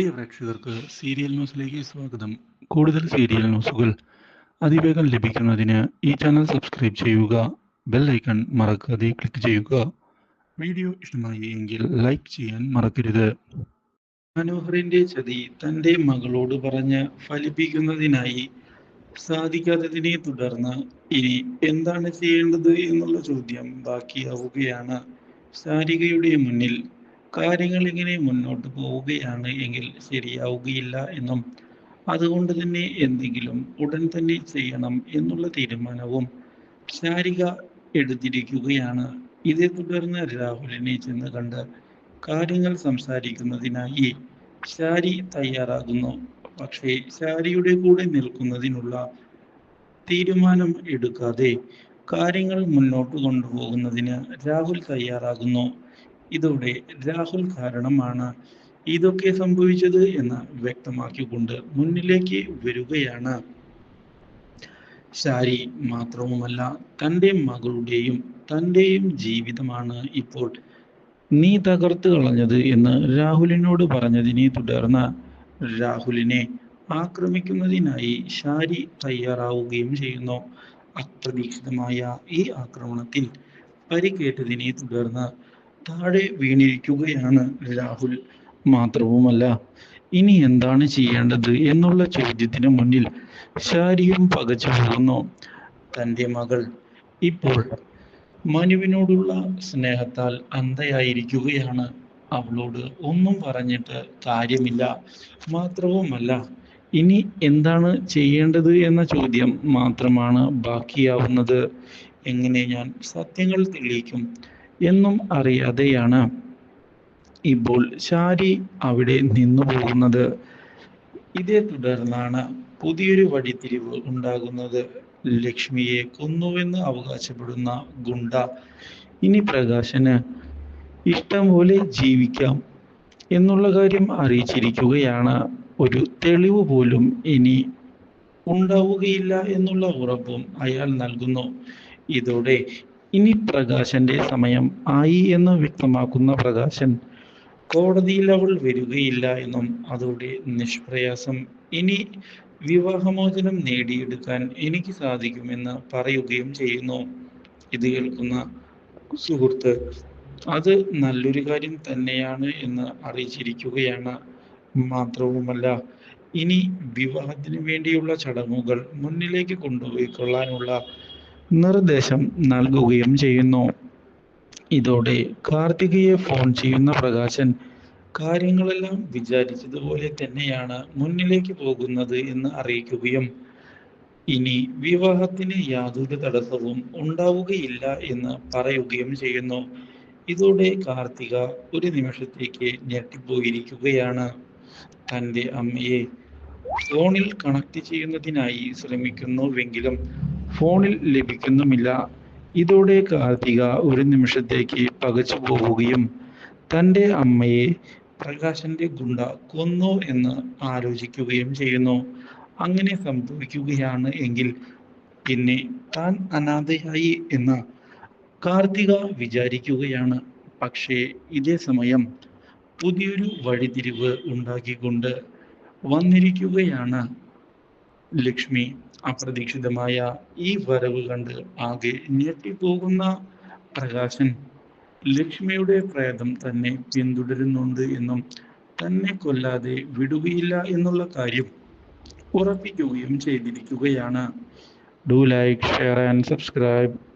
പ്രിയ പ്രേക്ഷകർക്ക് സീരിയൽ ന്യൂസിലേക്ക് സ്വാഗതം. കൂടുതൽ സീരിയൽ ന്യൂസുകൾ അതിവേഗം ലഭിക്കുന്നതിന് ഈ ചാനൽ സബ്സ്ക്രൈബ് ചെയ്യുക ബെൽ ഐക്കൺ മറക്കാതെ ക്ലിക്ക് ചെയ്യുക. വീഡിയോ ഇഷ്ടമായി എങ്കിൽ ലൈക്ക് ചെയ്യാൻ മറക്കരുത്. മനോഹറിന്റെ ചതി തന്റെ മകളോട് പറഞ്ഞ് ഫലിപ്പിക്കുന്നതിനായി സാധിക്കാത്തതിനെ തുടർന്ന് ഇനി എന്താണ് ചെയ്യേണ്ടത് എന്നുള്ള ചോദ്യം ബാക്കിയാവുകയാണ്. സാരികയുടെ മുന്നിൽ കാര്യങ്ങൾ ഇങ്ങനെ മുന്നോട്ട് പോവുകയാണ് എങ്കിൽ ശരിയാവുകയില്ല എന്നും അതുകൊണ്ട് തന്നെ എന്തെങ്കിലും ഉടൻ തന്നെ ചെയ്യണം എന്നുള്ള തീരുമാനവും ശാരിക എടുത്തിരിക്കുകയാണ്. ഇതേ തുടർന്ന് രാഹുലിനെ ചെന്ന് കണ്ട് കാര്യങ്ങൾ സംസാരിക്കുന്നതിനായി ശാരി തയ്യാറാകുന്നു. പക്ഷേ ശാരിയുടെ കൂടെ നിൽക്കുന്നതിനുള്ള തീരുമാനം എടുക്കാതെ കാര്യങ്ങൾ മുന്നോട്ട് കൊണ്ടുപോകുന്നതിന് രാഹുൽ തയ്യാറാകുന്നു. ഇതോടെ രാഹുൽ കാരണമാണ് ഇതൊക്കെ സംഭവിച്ചത് എന്ന് വ്യക്തമാക്കിക്കൊണ്ട് മുന്നിലേക്ക് വരികയാണ്. ശാരി മാത്രവുമല്ല തന്റെ മകളുടെയും തന്റെയും ജീവിതമാണ് ഇപ്പോൾ നീ തകർത്ത് കളഞ്ഞത് എന്ന് രാഹുലിനോട് പറഞ്ഞതിനെ തുടർന്ന് രാഹുലിനെ ആക്രമിക്കുന്നതിനായി ഷാരി തയ്യാറാവുകയും ചെയ്യുന്നു. അപ്രതീക്ഷിതമായ ഈ ആക്രമണത്തിൽ പരിക്കേറ്റതിനെ തുടർന്ന് താഴെ വീണിരിക്കുകയാണ് രാഹുൽ. മാത്രവുമല്ല ഇനി എന്താണ് ചെയ്യേണ്ടത് എന്നുള്ള ചോദ്യത്തിന് മുന്നിൽ ശാരിയും പകച്ചു പോകുന്നു തന്റെ മകൾ ഇപ്പോൾ മനുവിനോടുള്ള സ്നേഹത്താൽ അന്ധയായിരിക്കുകയാണ്. അവളോട് ഒന്നും പറഞ്ഞിട്ട് കാര്യമില്ല. മാത്രവുമല്ല ഇനി എന്താണ് ചെയ്യേണ്ടത് എന്ന ചോദ്യം മാത്രമാണ് ബാക്കിയാവുന്നത്. എങ്ങനെ ഞാൻ സത്യങ്ങൾ തെളിയിക്കും? എന്നും അറിയാതെയാണ് ഇപ്പോൾ ഷാരി അവിടെ നിന്നു പോകുന്നത്. ഇതേ തുടർന്നാണ് പുതിയൊരു വഴിത്തിരിവ് ഉണ്ടാകുന്നത്. ലക്ഷ്മിയെ കൊന്നുവെന്ന് അവകാശപ്പെടുന്ന ഗുണ്ട. ഇനി പ്രകാശന് ഇഷ്ടം പോലെ ജീവിക്കാം എന്നുള്ള കാര്യം അറിയിച്ചിരിക്കുകയാണ്. ഒരു തെളിവ് പോലും ഇനി ഉണ്ടാവുകയില്ല എന്നുള്ള ഉറപ്പും അയാൾ നൽകുന്നു. ഇതോടെ ഇനി പ്രകാശന്റെ സമയം ആയി എന്ന് വ്യക്തമാക്കുന്ന പ്രകാശൻ കോടതിയിൽ അവൾ വരികയില്ല എന്നും അതോടെ നിഷ്പ്രയാസം ഇനി വിവാഹമോചനം നേടിയെടുക്കാൻ എനിക്ക് സാധിക്കുമെന്ന് പറയുകയും ചെയ്യുന്നു ഇത് കേൾക്കുന്ന സുഹൃത്ത് അത് നല്ലൊരു കാര്യം തന്നെയാണ് എന്ന് അറിയിച്ചിരിക്കുകയാണ്. മാത്രവുമല്ല ഇനി വിവാഹത്തിന് വേണ്ടിയുള്ള ചടങ്ങുകൾ മുന്നിലേക്ക് കൊണ്ടുപോയി കൊള്ളാനുള്ള നിർദ്ദേശം നൽകുകയും ചെയ്യുന്നു. ഇതോടെ കാർത്തികയെ ഫോൺ ചെയ്യുന്ന പ്രകാശൻ കാര്യങ്ങളെല്ലാം വിചാരിച്ചതുപോലെ തന്നെയാണ് മുന്നിലേക്ക് പോകുന്നത് എന്ന് അറിയിക്കുകയും ഇനി വിവാഹത്തിന് യാതൊരു തടസ്സവും ഉണ്ടാവുകയില്ല എന്ന് പറയുകയും ചെയ്യുന്നു. ഇതോടെ കാർത്തിക ഒരു നിമിഷത്തേക്ക് ഞെട്ടിപ്പോയിരിക്കുകയാണ്. തന്റെ അമ്മയെ ഫോണിൽ കണക്ട് ചെയ്യുന്നതിനായി ശ്രമിക്കുന്നുവെങ്കിലും ഫോണിൽ ലഭിക്കുന്നുമില്ല. ഇതോടെ കാർത്തിക ഒരു നിമിഷത്തേക്ക് പകച്ചു പോവുകയും തന്റെ അമ്മയെ പ്രകാശന്റെ ഗുണ്ട കൊന്നു എന്ന് ആലോചിക്കുകയും ചെയ്യുന്നു. അങ്ങനെ സംഭവിക്കുകയാണ് എങ്കിൽ പിന്നെ താൻ അനാഥയായി എന്ന് കാർത്തിക വിചാരിക്കുകയാണ്. പക്ഷേ ഇതേ സമയം പുതിയൊരു വഴിതിരിവ് ഉണ്ടാക്കിക്കൊണ്ട് വന്നിരിക്കുകയാണ് ലക്ഷ്മി. അപ്രതീക്ഷിതമായ ഈ വരവ് കണ്ട് ആകെ ഞെട്ടിപ്പോകുന്ന പ്രകാശൻ ലക്ഷ്മിയുടെ പ്രേതം തന്നെ പിന്തുടരുന്നുണ്ട് എന്നും തന്നെ കൊല്ലാതെ വിടുകയില്ല എന്നുള്ള കാര്യം ഉറപ്പിക്കുകയും ചെയ്തിരിക്കുകയാണ്. Do like share and subscribe